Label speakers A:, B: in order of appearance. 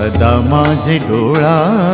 A: सदा माझे डोळा.